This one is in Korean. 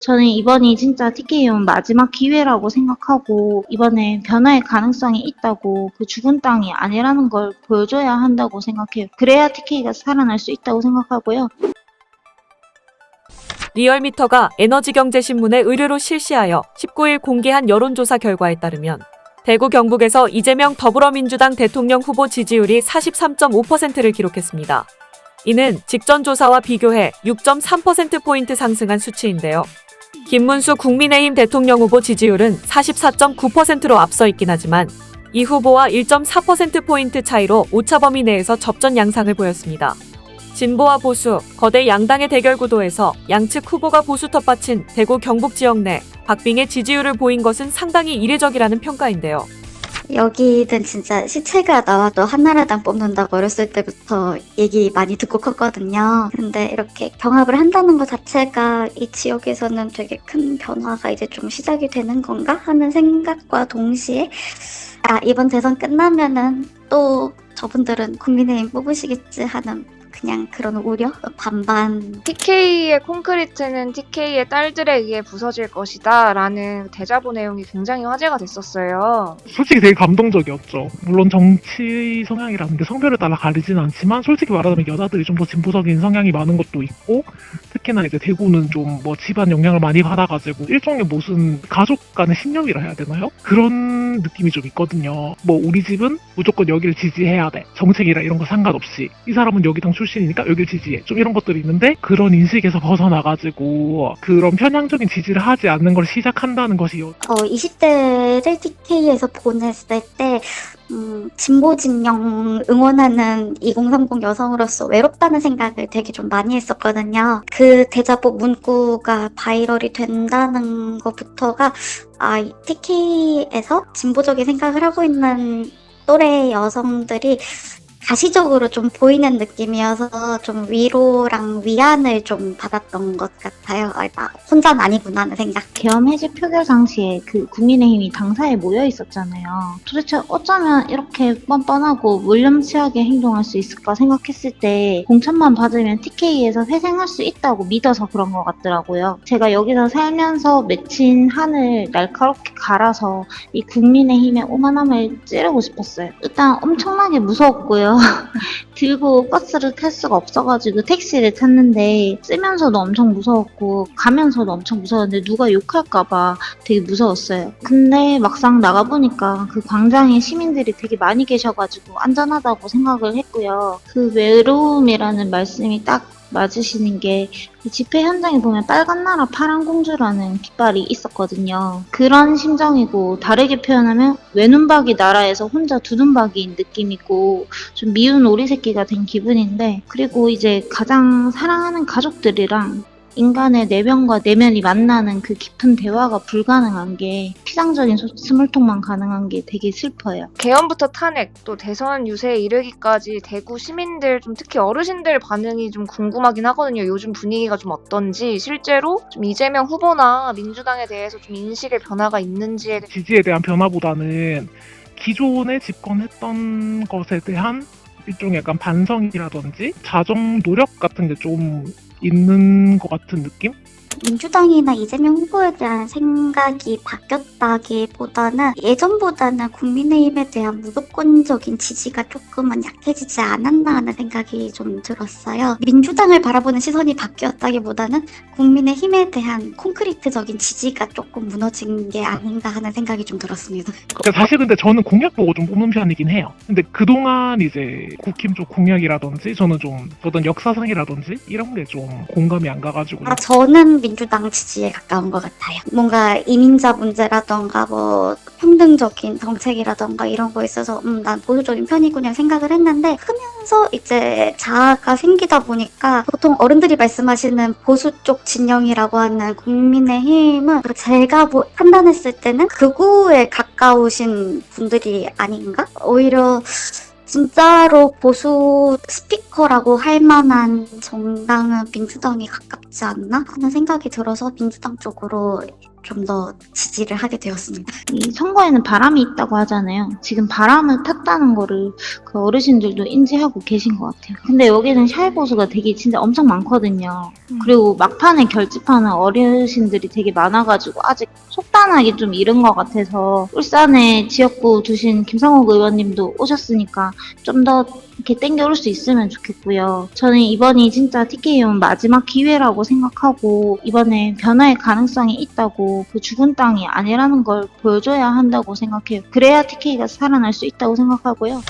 저는 이번이 진짜 TK온 마지막 기회라고 생각하고 이번에 변화의 가능성이 있다고 그 죽은 땅이 아니라는 걸 보여줘야 한다고 생각해요. 그래야 TK가 살아날 수 있다고 생각하고요. 리얼미터가 에너지경제신문에 의뢰로 실시하여 19일 공개한 여론조사 결과에 따르면 대구 경북에서 이재명 더불어민주당 대통령 후보 지지율이 43.5%를 기록했습니다. 이는 직전 조사와 비교해 6.3%포인트 상승한 수치인데요. 김문수 국민의힘 대통령 후보 지지율은 44.9%로 앞서 있긴 하지만 이 후보와 1.4%포인트 차이로 오차 범위 내에서 접전 양상을 보였습니다. 진보와 보수, 거대 양당의 대결 구도에서 양측 후보가 보수 텃밭인 대구 경북 지역 내 박빙의 지지율을 보인 것은 상당히 이례적이라는 평가인데요. 여기는 진짜 시체가 나와도 한나라당 뽑는다고 어렸을 때부터 얘기 많이 듣고 컸거든요. 근데 이렇게 경합을 한다는 것 자체가 이 지역에서는 되게 큰 변화가 이제 좀 시작이 되는 건가 하는 생각과 동시에 아, 이번 대선 끝나면은 또 저분들은 국민의힘 뽑으시겠지 하는 그냥 그런 우려? 반반 TK의 콘크리트는 TK의 딸들에 의해 부서질 것이다 라는 대자보 내용이 굉장히 화제가 됐었어요. 솔직히 되게 감동적이었죠. 물론 정치 성향이라는 게 성별에 따라 가리지는 않지만 솔직히 말하자면 여자들이 좀 더 진보적인 성향이 많은 것도 있고 특히나 이제 대구는 좀 뭐 집안 영향을 많이 받아가지고 일종의 무슨 가족 간의 신념이라 해야 되나요? 그런 느낌이 좀 있거든요. 뭐 우리 집은 무조건 여기를 지지해야 돼. 정책이라 이런 거 상관없이 이 사람은 여기당 출신 이니까 여기를 지지해. 좀 이런 것들이 있는데 그런 인식에서 벗어나가지고 그런 편향적인 지지를 하지 않는 걸 시작한다는 것이 여- 어, 20대를 TK에서 보냈을 때, 음, 진보 진영 응원하는 2030 여성으로서 외롭다는 생각을 되게 좀 많이 했었거든요. 그 대자보 문구가 바이럴이 된다는 것부터가, 아, 이 TK에서 진보적인 생각을 하고 있는 또래 여성들이 가시적으로 좀 보이는 느낌이어서 좀 위로랑 위안을 좀 받았던 것 같아요. 아, 나 혼자는 아니구나 하는 생각. 계엄 해제 표결 당시에 그 국민의힘이 당사에 모여 있었잖아요. 도대체 어쩌면 이렇게 뻔뻔하고 물렴치하게 행동할 수 있을까 생각했을 때 공천만 받으면 TK에서 회생할 수 있다고 믿어서 그런 것 같더라고요. 제가 여기서 살면서 맺힌 한을 날카롭게 갈아서 이 국민의힘의 오만함을 찌르고 싶었어요. 일단 엄청나게 무서웠고요. 들고 버스를 탈 수가 없어가지고 택시를 탔는데 쓰면서도 엄청 무서웠고 가면서도 엄청 무서웠는데 누가 욕할까봐 되게 무서웠어요. 근데 막상 나가보니까 그 광장에 시민들이 되게 많이 계셔가지고 안전하다고 생각을 했고요. 그 외로움이라는 말씀이 딱 맞으시는 게그 집회 현장에 보면 빨간 나라 파란 공주라는 깃발이 있었거든요. 그런 심정이고 다르게 표현하면 외눈박이 나라에서 혼자 두눈박이인 느낌이고 좀 미운 오리 새끼가 된 기분인데 그리고 이제 가장 사랑하는 가족들이랑 인간의 내면과 내면이 만나는 그 깊은 대화가 불가능한 게 피상적인 소- 스몰톡만 가능한 게 되게 슬퍼요. 개헌부터 탄핵, 또 대선 유세에 이르기까지 대구 시민들, 좀 특히 어르신들 반응이 좀 궁금하긴 하거든요. 요즘 분위기가 좀 어떤지, 실제로 좀 이재명 후보나 민주당에 대해서 좀 인식의 변화가 있는지에 대해 지지에 대한 변화보다는 기존에 집권했던 것에 대한 일종의 약간 반성이라든지 자정 노력 같은 게 좀 있는 것 같은 느낌? 민주당이나 이재명 후보에 대한 생각이 바뀌었다기보다는 예전보다는 국민의힘에 대한 무조건적인 지지가 조금은 약해지지 않았나 하는 생각이 좀 들었어요. 민주당을 바라보는 시선이 바뀌었다기보다는 국민의힘에 대한 콘크리트적인 지지가 조금 무너진 게 아닌가 하는 생각이 좀 들었습니다. 그러니까 사실 근데 저는 공약 보고 좀 뽑는 편이긴 해요. 근데 그동안 이제 국힘 쪽 공약이라든지 저는 좀 어떤 역사상이라든지 이런 게 좀 공감이 안 가가지고 아, 저는 민주당 지지에 가까운 것 같아요. 뭔가 이민자 문제라던가 뭐 평등적인 정책이라던가 이런 거 있어서 음, 난 보수적인 편이구나 생각을 했는데 크면서 이제 자아가 생기다 보니까 보통 어른들이 말씀하시는 보수 쪽 진영이라고 하는 국민의힘은 제가 뭐 판단했을 때는 극우에 가까우신 분들이 아닌가? 오히려 진짜로 보수 스피커라고 할 만한 정당은 민주당이 가깝지 않나? 하는 생각이 들어서 민주당 쪽으로 좀 더 지지를 하게 되었습니다. 이 선거에는 바람이 있다고 하잖아요. 지금 바람을 탔다는 거를 그 어르신들도 인지하고 계신 것 같아요. 근데 여기는 샤이 보수가 되게 진짜 엄청 많거든요. 그리고 막판에 결집하는 어르신들이 되게 많아가지고 아직 속단하기 좀 이른 것 같아서 울산에 지역구 두신 김상욱 의원님도 오셨으니까 좀더 이렇게 땡겨올 수 있으면 좋겠고요. 저는 이번이 진짜 TK 온 마지막 기회라고 생각하고 이번에 변화의 가능성이 있다고 그 죽은 땅이 아니라는 걸 보여줘야 한다고 생각해요. 그래야 TK가 살아날 수 있다고 생각하고요.